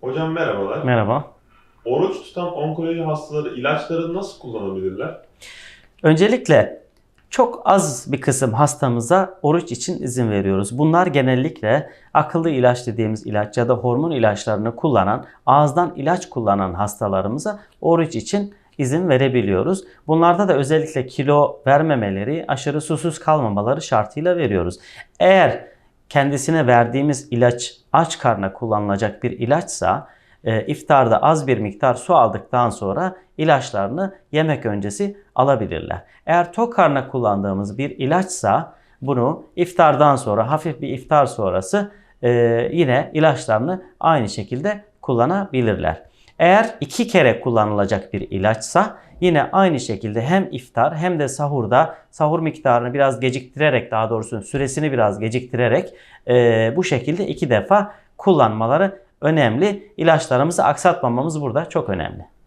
Hocam merhabalar. Merhaba. Oruç tutan onkoloji hastaları ilaçları nasıl kullanabilirler? Öncelikle çok az bir kısım hastamıza oruç için izin veriyoruz. Bunlar genellikle akıllı ilaç dediğimiz ilaç ya da hormon ilaçlarını kullanan, ağızdan ilaç kullanan hastalarımıza oruç için izin verebiliyoruz. Bunlarda da özellikle kilo vermemeleri, aşırı susuz kalmamaları şartıyla veriyoruz. Eğer kendisine verdiğimiz ilaç aç karna kullanılacak bir ilaçsa e, iftarda az bir miktar su aldıktan sonra ilaçlarını yemek öncesi alabilirler. Eğer tok karna kullandığımız bir ilaçsa bunu iftardan sonra hafif bir iftar sonrası e, yine ilaçlarını aynı şekilde kullanabilirler. Eğer iki kere kullanılacak bir ilaçsa yine aynı şekilde hem iftar hem de sahurda sahur miktarını biraz geciktirerek daha doğrusu süresini biraz geciktirerek e, bu şekilde iki defa kullanmaları önemli. İlaçlarımızı aksatmamamız burada çok önemli.